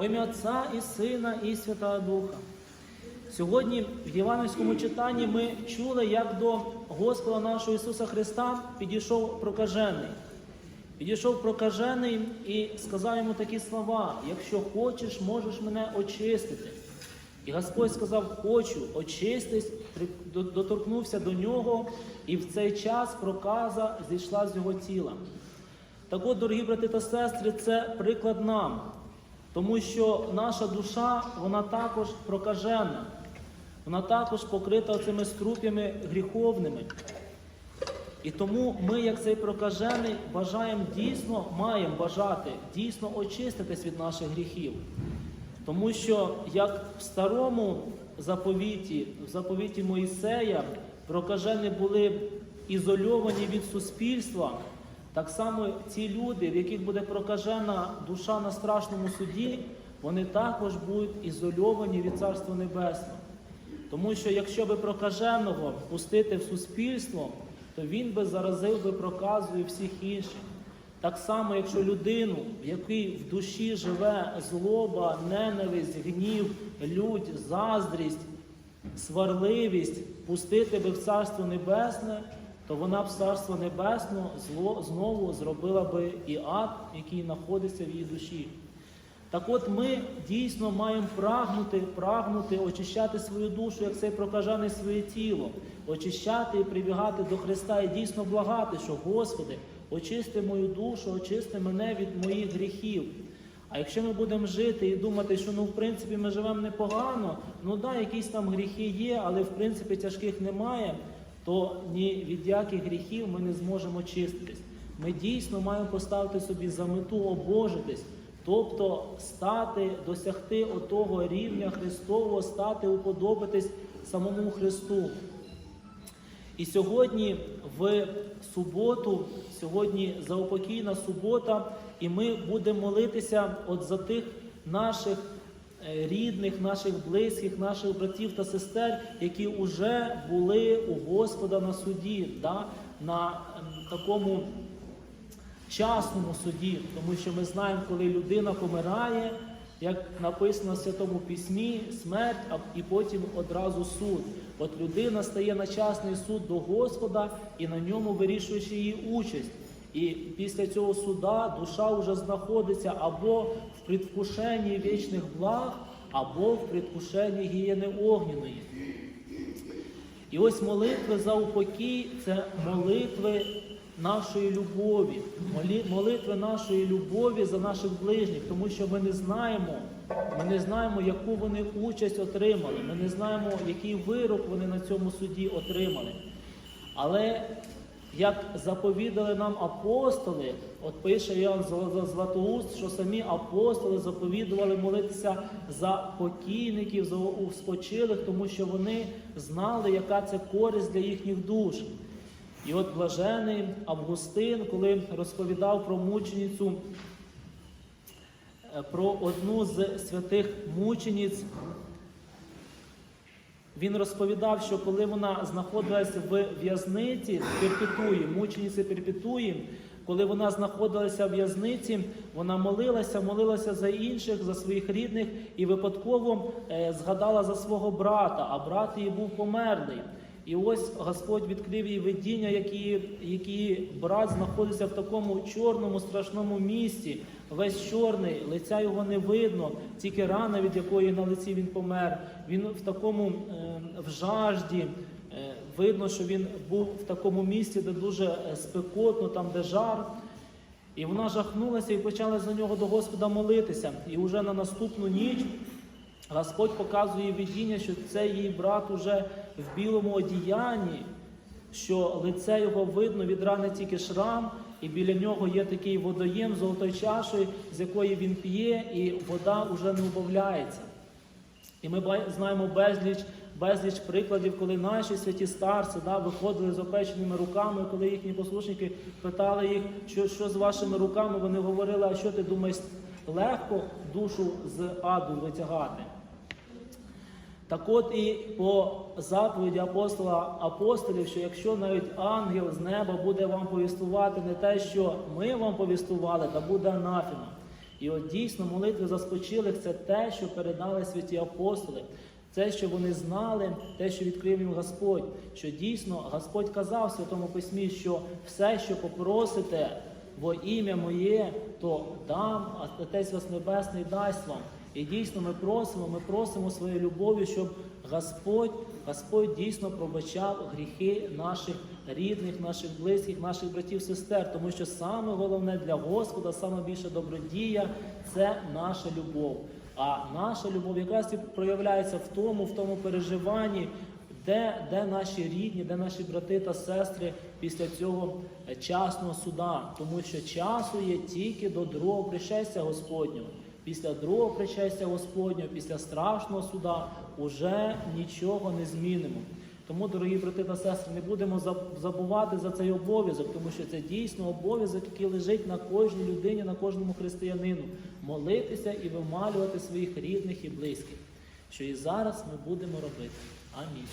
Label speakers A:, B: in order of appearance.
A: Во ім'я Отця і Сина, і Святого Духа. Сьогодні в Євангельському читанні ми чули, як до Господа нашого Ісуса Христа підійшов прокажений. Підійшов прокажений і сказав йому такі слова: якщо хочеш, можеш мене очистити. І Господь сказав: Хочу, очистись, доторкнувся до нього, і в цей час проказа зійшла з його тіла. Так от, дорогі брати та сестри, це приклад нам, тому що наша душа, вона також прокажена, вона також покрита цими струп'ями гріховними. І тому ми, як цей прокажений, бажаємо дійсно, маємо бажати дійсно очиститись від наших гріхів. Тому що як в старому заповіті, в заповіті Моїсея, прокажені були ізольовані від суспільства, так само ці люди, в яких буде прокажена душа на страшному суді, вони також будуть ізольовані від Царства Небесного. Тому що якщо би прокаженого пустити в суспільство, то він би заразив би проказою всіх інших. Так само, якщо людину, в якій в душі живе злоба, ненависть, гнів, лють, заздрість, сварливість, пустити би в Царство Небесне, то вона б Царство Небесне зло, знову зробила би і ад, який знаходиться в її душі. Так от ми дійсно маємо прагнути, прагнути очищати свою душу, як цей прокажений своє тіло, очищати і прибігати до Христа і дійсно благати, що Господи, очисти мою душу, очисти мене від моїх гріхів. А якщо ми будемо жити і думати, що ну в принципі ми живемо непогано, ну да, якісь там гріхи є, але в принципі тяжких немає, то ні від яких гріхів ми не зможемо очиститись. Ми дійсно маємо поставити собі за мету обожитись. Тобто стати, досягти отого рівня Христового, стати, уподобитись самому Христу. І сьогодні в суботу, сьогодні заупокійна субота, і ми будемо молитися от за тих наших рідних, наших близьких, наших братів та сестер, які вже були у Господа на суді, да? на такому частному суді, тому що ми знаємо, коли людина помирає, як написано в Святому Письмі, смерть, а і потім одразу суд. От людина стає на частний суд до Господа і на ньому вирішуючи її участь. І після цього суда душа вже знаходиться або в предвкушенні вічних благ, або в предвкушенні гієни огняної. І ось молитви за упокій це молитви нашої любові, молитви нашої любові за наших ближніх, тому що ми не знаємо, ми не знаємо, яку вони участь отримали, ми не знаємо, який вирок вони на цьому суді отримали. Але як заповідали нам апостоли, от пише Іоанн Зла- Златоуст, що самі апостоли заповідували молитися за покійників, за спочилих, тому що вони знали, яка це користь для їхніх душ. І от блажений Августин, коли розповідав про мученицю, е, про одну з святих мучениць, він розповідав, що коли вона знаходилася в в'язниці Перпетуї, мучениці Перпетуї, коли вона знаходилася в в'язниці, вона молилася, молилася за інших, за своїх рідних і випадково е, згадала за свого брата, а брат її був померлий. І ось Господь відкрив їй видіння, які, які брат знаходиться в такому чорному страшному місці, весь чорний, лиця його не видно, тільки рана, від якої на лиці він помер. Він в такому е, в жажді. Е, видно, що він був в такому місці, де дуже е, спекотно, там де жар. І вона жахнулася і почала за нього до Господа молитися. І вже на наступну ніч Господь показує видіння, що це її брат уже в білому одіянні, що лице його видно від рани тільки шрам, і біля нього є такий водоєм з золотою чашею, з якої він п'є, і вода вже не убавляється. І ми знаємо безліч, безліч прикладів, коли наші святі старці да, виходили з опеченими руками, коли їхні послушники питали їх, що, що з вашими руками, вони говорили, а що ти думаєш, легко душу з аду витягати. Так от і по заповіді апостола апостолів, що якщо навіть ангел з неба буде вам повістувати не те, що ми вам повістували, та буде анафема. І от дійсно молитви за спочилих це те, що передали святі апостоли. Це, що вони знали, те, що відкрив їм Господь, що дійсно Господь казав в Святому Письмі, що все, що попросите во ім'я моє, то дам, а Отець вас Небесний дасть вам. І дійсно ми просимо, ми просимо своєю любов'ю, щоб Господь, Господь дійсно пробачав гріхи наших рідних, наших близьких, наших братів, сестер, тому що саме головне для Господа, саме більша добродія це наша любов. А наша любов якраз і проявляється в тому, в тому переживанні, де, де наші рідні, де наші брати та сестри після цього часного суда, тому що часу є тільки до другого пришестя Господнього. Після другого пришестя Господнього, після страшного суда, уже нічого не змінимо. Тому, дорогі брати та сестри, не будемо забувати за цей обов'язок, тому що це дійсно обов'язок, який лежить на кожній людині, на кожному християнину молитися і вималювати своїх рідних і близьких, що і зараз ми будемо робити. Амінь.